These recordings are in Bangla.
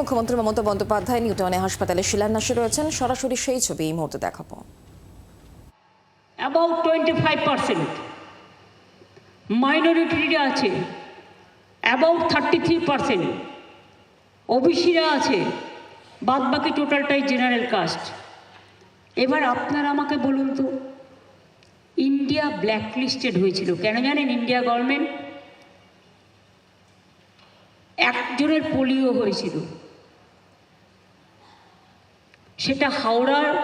মুখ্যমন্ত্রী মমতা বন্দ্যোপাধ্যায় নিউটনে হাসপাতালে শিলান্যাসে রয়েছেন। সরাসরি সেই ছবি এই মুহূর্তে দেখাবো। অ্যাবাউট টোয়েন্টি ফাইভ পার্সেন্ট মাইনরিটিরা আছে অ্যাবাউট থার্টি থ্রি পার্সেন্ট ওবিসিরা আছে। বাদ বাকি টোটালটাই জেনারেল কাস্ট এবার আপনারা আমাকে বলুন তো ইন্ডিয়া ব্ল্যাকলিস্টেড হয়েছিল কেন জানেন? ইন্ডিয়া গভর্নমেন্ট একজনের পোলিও হয়েছিল। সেটা হাওড়ার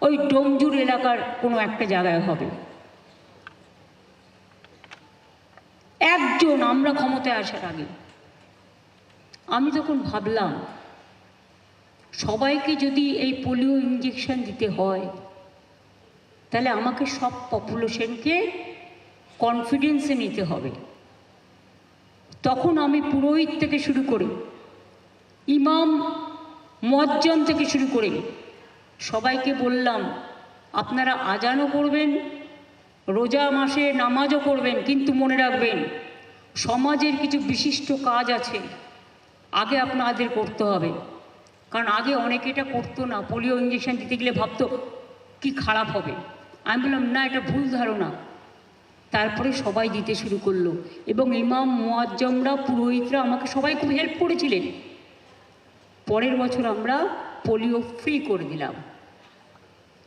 ওই ডোমজুর এলাকার কোনো একটা জায়গায় হবে। একজন আমরা ক্ষমতায় আসার আগে। আমি তখন ভাবলাম, সবাইকে যদি এই পোলিও ইঞ্জেকশন দিতে হয়, তাহলে আমাকে সব পপুলেশনকে কনফিডেন্সে নিতে হবে। তখন আমি পুরোহিত থেকে শুরু করে ইমাম মোয়াজ্জম থেকে শুরু করে সবাইকে বললাম, আপনারা আজানও করবেন রোজা মাসে নামাজও করবেন কিন্তু মনে রাখবেন, সমাজের কিছু বিশিষ্ট কাজ আছে, আগে আপনাদের করতে হবে। কারণ আগে অনেকে এটা করতো না, পোলিও ইঞ্জেকশন দিতে গেলে ভাবতো, কি খারাপ হবে। আমি বললাম, না, এটা ভুল ধারণা। তারপরে সবাই দিতে শুরু করল এবং ইমাম, মোয়াজ্জমরা, পুরোহিতরা আমাকে সবাই খুব হেল্প করেছিলেন। পরের বছর আমরা পোলিও ফ্রি করে দিলাম।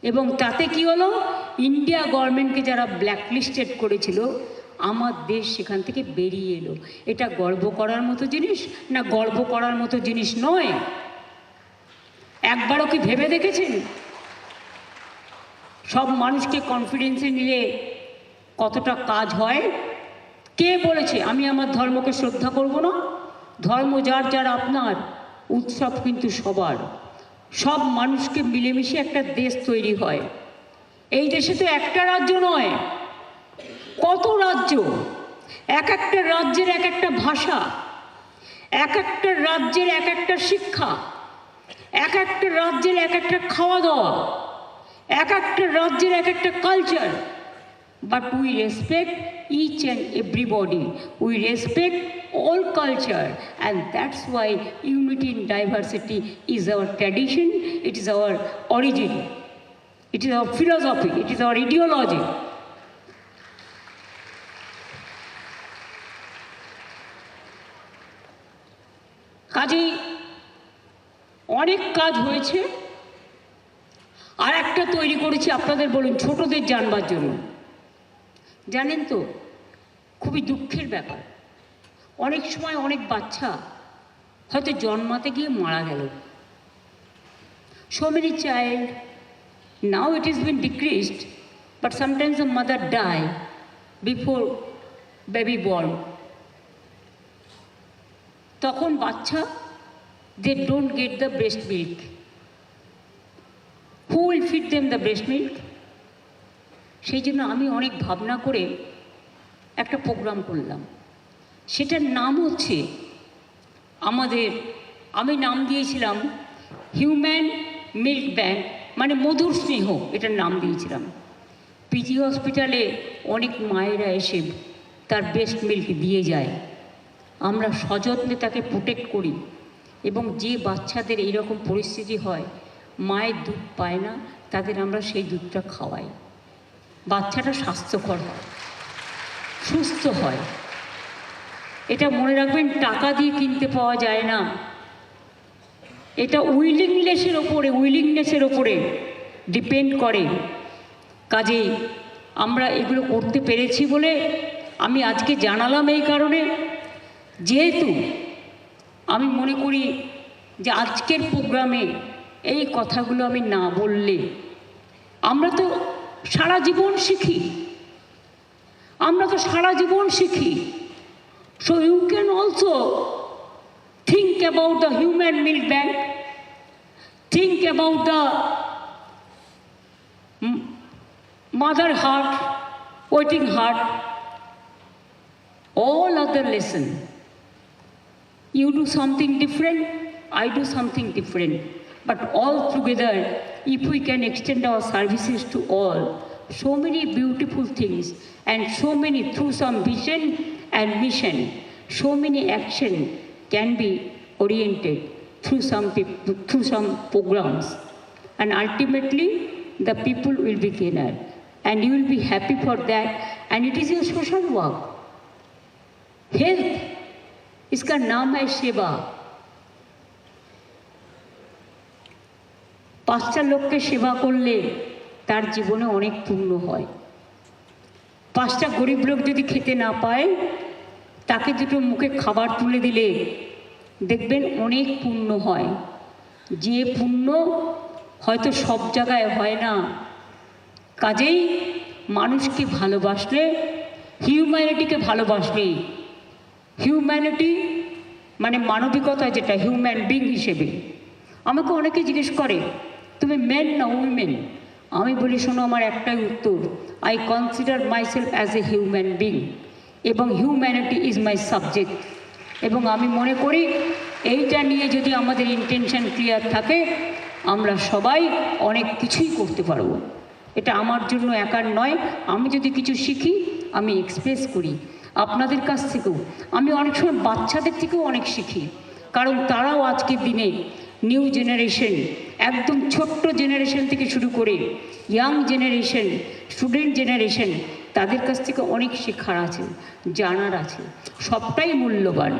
এবং তাতে কি হলো? ইন্ডিয়া গভর্নমেন্টকে যারা ব্ল্যাকলিস্টেড করেছিল, আমার দেশ সেখান থেকে বেরিয়ে এলো। এটা গর্ব করার মতো জিনিস না গর্ব করার মতো জিনিস নয়? একবারও কি ভেবে দেখেছেন? সব মানুষকে কনফিডেন্সে নিলে কতটা কাজ হয়? কে বলেছে? আমি আমার ধর্মকে শ্রদ্ধা করব না? ধর্ম যার যার আপনার। উৎসব কিন্তু সবার। সব মানুষকে মিলেমিশে একটা দেশ তৈরি হয়। এই দেশে তো একটা রাজ্য নয়, কত রাজ্য? এক একটা রাজ্যের এক একটা ভাষা, এক একটা রাজ্যের এক একটা শিক্ষা, এক একটা রাজ্যের এক একটা খাওয়া দাওয়া, এক একটা রাজ্যের এক একটা culture but we respect each and everybody. We respect all culture, and that's why unity in diversity is our tradition, it is our origin, it is our philosophy, it is our ideology. কাজেই অনেক কাজ হয়েছে আর একটা তৈরি করেছি আপনাদের বলুন ছোটদের জানবার জন্য জানেন তো, খুবই দুঃখের ব্যাপার। অনেক সময় অনেক বাচ্চা হয়তো জন্মাতে গিয়ে মারা গেল। So many child now it is been decreased but sometimes the mother die before baby born তখন বাচ্চা they don't get the breast milk who will feed them the breast milk সেই জন্য আমি অনেক ভাবনা করে একটা প্রোগ্রাম করলাম। সেটার নাম হচ্ছে আমাদের, আমি নাম দিয়েছিলাম হিউম্যান মিল্ক ব্যাংক মানে মধুর স্নেহ, এটার নাম দিয়েছিলাম। পিজি হসপিটালে অনেক মায়েরা এসে তার বেস্ট মিল্ক দিয়ে যায়। আমরা সযত্নে তাকে প্রোটেক্ট করি এবং যে বাচ্চাদের এইরকম পরিস্থিতি হয়, মায়ের দুধ পায় না, তাদের আমরা সেই দুধটা খাওয়াই। বাচ্চাটা স্বাস্থ্যকর হয়, সুস্থ হয়। এটা মনে রাখবেন, টাকা দিয়ে কিনতে পাওয়া যায় না। এটা উইলিংনেসের ওপরে উইলিংনেসের ওপরে ডিপেন্ড করে। কাজেই আমরা এগুলো করতে পেরেছি বলে আমি আজকে জানালাম এই কারণে। যেহেতু আমি মনে করি যে আজকের প্রোগ্রামে এই কথাগুলো আমি না বললে, আমরা তো সারা জীবন শিখি। আমরা তো সারা জীবন শিখি। So you can also think about the human milk bank think about the mother heart waiting heart all other lesson you do something different I do something different but all together if we can extend our services to all so many beautiful things and so many through some vision and mission so many action can be oriented through some, peop- through some programs. And ultimately, the people will be gainer. And you will be happy for that. And it is your social work. Health, इसका नाम है सेवा পাঁচটা লোককে সেবা করলে তার জীবনে অনেক পূর্ণ হয়। পাঁচটা গরিব লোক যদি খেতে না পায়, তাকে দুটো মুখে খাবার তুলে দিলে দেখবেন অনেক পুণ্য হয়। যে পুণ্য হয়তো সব জায়গায় হয় না, কাজেই মানুষকে ভালোবাসলে হিউম্যানিটিকে ভালোবাসলে হিউম্যানিটি মানে মানবিকতা যেটা হিউম্যান বিং হিসেবে। আমাকে অনেকে জিজ্ঞেস করে তুমি মেন না উইমেন আমি বলি, শোনো, আমার একটাই উত্তর। I consider myself as a human being এবং হিউম্যানিটি ইজ মাই সাবজেক্ট এবং আমি মনে করি, এইটা নিয়ে যদি আমাদের ইন্টেনশন ক্লিয়ার থাকে, আমরা সবাই অনেক কিছুই করতে পারব। এটা আমার জন্য একার নয়। আমি যদি কিছু শিখি, আমি এক্সপ্রেস করি। আপনাদের কাছ থেকেও। আমি অনেক সময় বাচ্চাদের থেকেও অনেক শিখি। কারণ তারাও আজকের দিনে নিউ জেনারেশন একদম ছোট্ট জেনারেশন থেকে শুরু করে ইয়াং জেনারেশন স্টুডেন্ট জেনারেশন তাদের কাছ থেকে অনেক শেখার আছে, জানার আছে। সবটাই মূল্যবান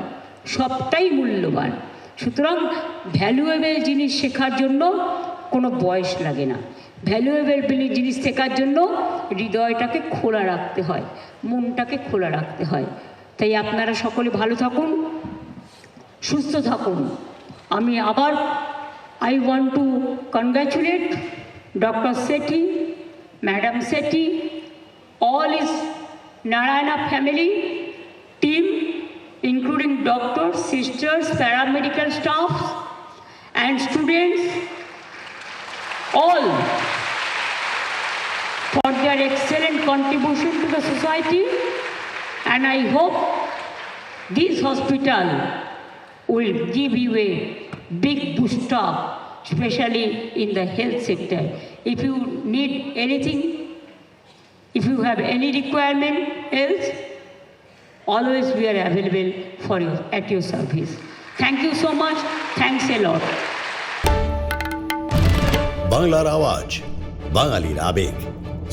সবটাই মূল্যবান। সুতরাং ভ্যালুয়েবল জিনিস শেখার জন্য কোনো বয়স লাগে না। ভ্যালুয়েবল জিনিস শেখার জন্য হৃদয়টাকে খোলা রাখতে হয়, মনটাকে খোলা রাখতে হয়। তাই আপনারা সকলে ভালো থাকুন, সুস্থ থাকুন। আমি আবার I want to congratulate Dr. Sethi, Madam Sethi, all his Narayana family, team, including doctors, sisters, paramedical staffs, and students, all for their excellent contribution to the society. And I hope this hospital will give you a big boost up, especially in the health sector. If you need anything, if you have any requirement else, always we are available for you at your service. Thank you so much. Thanks a lot. বাংলার আওয়াজ বাঙালির আবেগ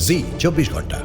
জি চব্বিশ ঘণ্টা